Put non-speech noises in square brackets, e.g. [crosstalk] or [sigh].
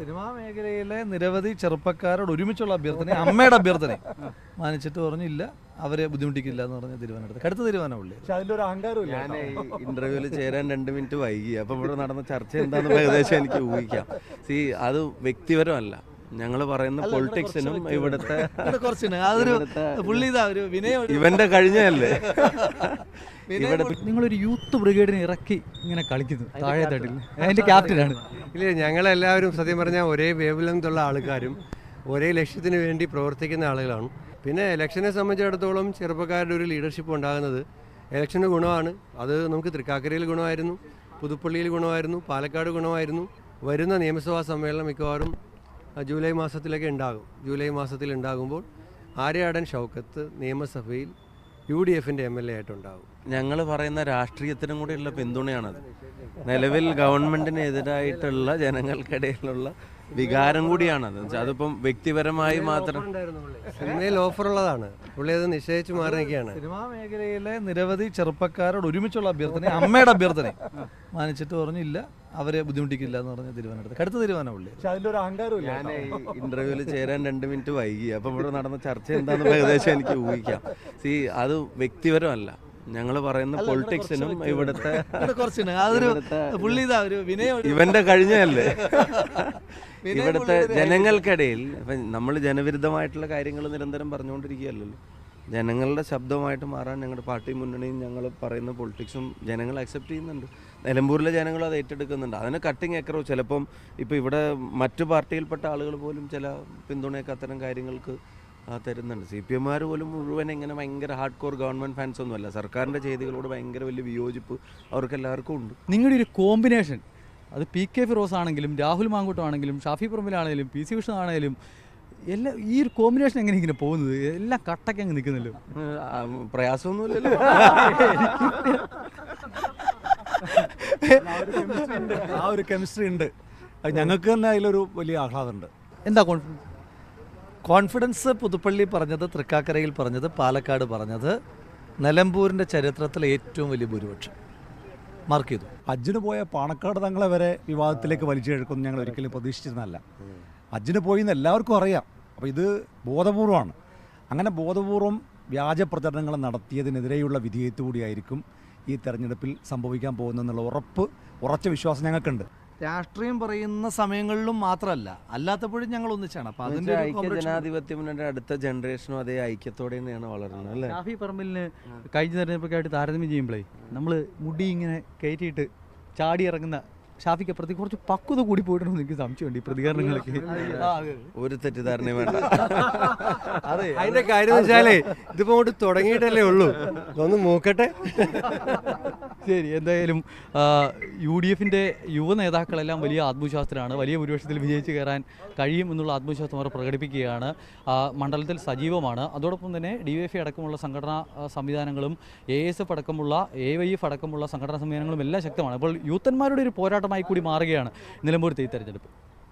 Cinema മേഖലയിലെ നിരവധി ചെറുപ്പക്കാരോട് ഒരുമിച്ചുള്ള അഭ്യർത്ഥന അമ്മയുടെ അഭ്യർത്ഥന. മാനിച്ചിട്ട് പറഞ്ഞില്ല അവരെ ബുദ്ധിമുട്ടിക്കില്ല എന്ന് പറഞ്ഞ തിരുവനന്തപുരത്ത് അടുത്ത കടുത്ത തീരുമാനം പുള്ളി പക്ഷെ അതിന്റെ ഒരു അഹങ്കാരം ഞാൻ ഈ ഇന്റർവ്യൂവിൽ ചേരാൻ രണ്ട് മിനിറ്റ് വൈകി. അപ്പൊ ഇവിടെ നടന്ന ചർച്ച എന്താണെന്ന് ഏകദേശം എനിക്ക് ഊഹിക്കാം. സി അത് വ്യക്തിപരമല്ല. ഞങ്ങൾ പറയുന്ന പൊളിറ്റിക്സിനും ഇവിടുത്തെ കുറച്ചുണ്ട് അതൊരു പുള്ളി ഇതാ ഒരു വിനയം ഇവന്റെ കഴിഞ്ഞല്ലേ? [laughs] ഇവിടെ നിങ്ങളൊരു യൂത്ത് ബ്രിഗേഡിനെ ഇറക്കി ഇങ്ങനെ കളിക്കുന്നു താഴെ തട്ടിൽ അതിന്റെ ക്യാപ്റ്റനാണ് ഇല്ല ഞങ്ങളെല്ലാവരും സത്യം പറഞ്ഞാൽ ഒരേ വേവ് ലെങ്തുള്ള ആൾക്കാരും ഒരേ ലക്ഷ്യത്തിന് വേണ്ടി പ്രവർത്തിക്കുന്ന ആളുകളാണ്. പിന്നെ ഇലക്ഷനെ സംബന്ധിച്ചിടത്തോളം ചെറുപ്പക്കാരുടെ ഒരു ലീഡർഷിപ്പ് ഉണ്ടാകുന്നത് ഇലക്ഷന് ഗുണമാണ്. അത് നമുക്ക് തൃക്കാക്കരയിൽ ഗുണമായിരുന്നു പുതുപ്പള്ളിയിൽ ഗുണമായിരുന്നു പാലക്കാട് ഗുണമായിരുന്നു. വരുന്ന നിയമസഭാ സമ്മേളനം മിക്കവാറും ജൂലൈ മാസത്തിലൊക്കെ ഉണ്ടാകും. ജൂലൈ മാസത്തിൽ ഉണ്ടാകുമ്പോൾ ആര്യാടൻ ഷൗക്കത്ത് നിയമസഭയിൽ യു ഡി എഫിന്റെ എം എൽ എ ആയിട്ടുണ്ടാകും. ഞങ്ങൾ പറയുന്ന രാഷ്ട്രീയത്തിനും കൂടിയുള്ള പിന്തുണയാണത്. നിലവിൽ ഗവൺമെന്റിനെതിരായിട്ടുള്ള ജനങ്ങൾക്കിടയിലുള്ള വികാരം കൂടിയാണ് അതിപ്പം വ്യക്തിപരമായി മാത്രം സിനിമയിൽ ഓഫർ ഉള്ളതാണ്. പുള്ളി അത് നിശ്ചയിച്ചു മാറി നിൽക്കുകയാണ്. സിനിമാ മേഖലയിലെ നിരവധി ചെറുപ്പക്കാരോട് ഒരുമിച്ചുള്ള അഭ്യർത്ഥന അമ്മയുടെ അഭ്യർത്ഥന മാനിച്ചിട്ട് പറഞ്ഞില്ല അവരെ ബുദ്ധിമുട്ടിക്കില്ല എന്ന് പറഞ്ഞ തീരുമാനം എടുത്ത് കടുത്ത തീരുമാനം പുള്ളി. പക്ഷെ അതിന്റെ ഒരു അഹങ്കാരം ഞാൻ ഈ ഇന്റർവ്യൂവിൽ ചേരാൻ രണ്ട് മിനിറ്റ് വൈകി. അപ്പൊ ഇവിടെ നടന്ന ചർച്ച എന്താണെന്ന് ഏകദേശം എനിക്ക് ഊഹിക്കാം. സി അത് വ്യക്തിപരമല്ല. ഞങ്ങൾ പറയുന്ന പൊളിറ്റിക്സിനും ഇവിടുത്തെ ഇവിടെ കുറച്ചുണ്ട് അതൊരു പുള്ളി ഇതാ ഒരു വിനയം ഇവന്റെ കഴിഞ്ഞല്ലേ? ഇവിടുത്തെ ജനങ്ങൾക്കിടയിൽ നമ്മൾ ജനവിരുദ്ധമായിട്ടുള്ള കാര്യങ്ങൾ നിരന്തരം പറഞ്ഞുകൊണ്ടിരിക്കുകയല്ലല്ലോ. ജനങ്ങളുടെ ശബ്ദമായിട്ട് മാറാൻ ഞങ്ങളുടെ പാർട്ടി മുന്നണിയും ഞങ്ങൾ പറയുന്ന പൊളിറ്റിക്സും ജനങ്ങൾ അക്സെപ്റ്റ് ചെയ്യുന്നുണ്ട്. നിലമ്പൂരിലെ ജനങ്ങൾ അത് ഏറ്റെടുക്കുന്നുണ്ട്. അതിന് കട്ടിങ് എക്കറോ ചിലപ്പം ഇപ്പോൾ ഇവിടെ മറ്റു പാർട്ടിയിൽപ്പെട്ട ആളുകൾ പോലും ചില പിന്തുണയൊക്കെ അത്തരം കാര്യങ്ങൾക്ക് ആ, തരുന്നുണ്ട്. സി പി എമ്മാർ പോലും മുഴുവൻ ഇങ്ങനെ ഭയങ്കര ഹാർഡ് കോർ ഗവൺമെന്റ് ഫാൻസ് ഒന്നുമല്ല സർക്കാരിന്റെ ചെയ്തികളോട് ഭയങ്കര വലിയ വിയോജിപ്പ് അവർക്ക് എല്ലാവർക്കും ഉണ്ട്. നിങ്ങളുടെ ഒരു കോമ്പിനേഷൻ അത് പി കെ ഫിറോസ് ആണെങ്കിലും രാഹുൽ മാങ്കൂട്ടം ആണെങ്കിലും ഷാഫി പറമ്പിലാണെങ്കിലും പി സി വിഷ്ണു ആണെങ്കിലും എല്ലാം ഈ ഒരു കോമ്പിനേഷൻ എങ്ങനെ ഇങ്ങനെ പോകുന്നത്? എല്ലാം കട്ടയ്ക്ക് അങ്ങ് നിൽക്കുന്നല്ലോ. പ്രയാസമൊന്നുമില്ലല്ലോ. ആ ഒരു കെമിസ്ട്രി ഉണ്ട്. ഞങ്ങൾക്ക് തന്നെ അതിലൊരു വലിയ ആഹ്ലാദമുണ്ട്. എന്താ കോൺഫിഡൻസ് കോൺഫിഡൻസ് പുതുപ്പള്ളി പറഞ്ഞത് തൃക്കാക്കരയിൽ പറഞ്ഞത് പാലക്കാട് പറഞ്ഞത് നിലമ്പൂരിന്റെ ചരിത്രത്തിലെ ഏറ്റവും വലിയ ഭൂരിപക്ഷം. മാർക്ക് ചെയ്തു. അജിന് പോയ പാണക്കാട് തങ്ങളെ വരെ വിവാദത്തിലേക്ക് വലിച്ചെടുക്കും ഞങ്ങൾ ഒരിക്കലും പ്രതീക്ഷിച്ചിരുന്നല്ല അജിന് പോയി എന്ന് എല്ലാവർക്കും അറിയാം. അപ്പോൾ ഇത് ബോധപൂർവമാണ്. അങ്ങനെ ബോധപൂർവം വ്യാജ പ്രചരണങ്ങൾ നടത്തിയതിനെതിരെയുള്ള വിധേയത്തോടെയായിരിക്കും ഈ തെരഞ്ഞെടുപ്പിൽ സംഭവിക്കാൻ പോകുന്നതെന്നുള്ള ഉറപ്പ് ഉറച്ച വിശ്വാസം ഞങ്ങൾക്കുണ്ട്. രാഷ്ട്രീയം പറയുന്ന സമയങ്ങളിലും മാത്രമല്ല അല്ലാത്തപ്പോഴും ഞങ്ങൾ ഒന്നിച്ചാണ്. അപ്പൊ അതിന്റെ ഒരു ഐക്യ combination- ജനാധിപത്യ മുന്നണിയുടെ അടുത്ത ജനറേഷനും അതേ ഐക്യത്തോടെ തന്നെയാണ് വളരുന്നത് അല്ലേ? ഷാഫി പറമ്പിലിന് കഴിഞ്ഞ തെരഞ്ഞെടുപ്പൊക്കെ ആയിട്ട് താരതമ്യം ചെയ്യുമ്പോഴേ നമ്മൾ മുടി ഇങ്ങനെ കയറ്റിയിട്ട് ചാടി ഇറങ്ങുന്ന ഷാഫിക്ക് പ്രതി കുറച്ച് പക്വത കൂടി പോയിട്ടുണ്ട് എനിക്ക് സംശയമുണ്ട് ഈ പ്രതികരണങ്ങളൊക്കെ ഒരു തെറ്റിദ്ധാരണ വേണ്ട. അതെ അതിന്റെ കാര്യം എന്ന് വെച്ചാലേ ഇതിപ്പോ അങ്ങോട്ട് തുടങ്ങിയിട്ടല്ലേ ഉള്ളൂ. ഒന്ന് നോക്കട്ടെ ശരി എന്തായാലും യു ഡി എഫിന്റെ യുവ നേതാക്കളെല്ലാം വലിയ ആത്മവിശ്വാസത്തിലാണ് വലിയ ഭൂരിപക്ഷത്തിൽ വിജയിച്ച് കയറാൻ കഴിയും എന്നുള്ള ആത്മവിശ്വാസം അവർ പ്രകടിപ്പിക്കുകയാണ്. ആ, മണ്ഡലത്തിൽ സജീവമാണ്. അതോടൊപ്പം തന്നെ ഡി വൈ എഫ് അടക്കമുള്ള സംഘടനാ സംവിധാനങ്ങളും എ എസ് എഫ് അടക്കമുള്ള എ വൈ എഫ് അടക്കമുള്ള സംഘടനാ സംവിധാനങ്ങളും എല്ലാം ശക്തമാണ്. അപ്പോൾ യൂത്തന്മാരുടെ ഒരു പോരാട്ടമായി കൂടി മാറുകയാണ് നിലമ്പൂരത്തെ ഈ തെരഞ്ഞെടുപ്പ്.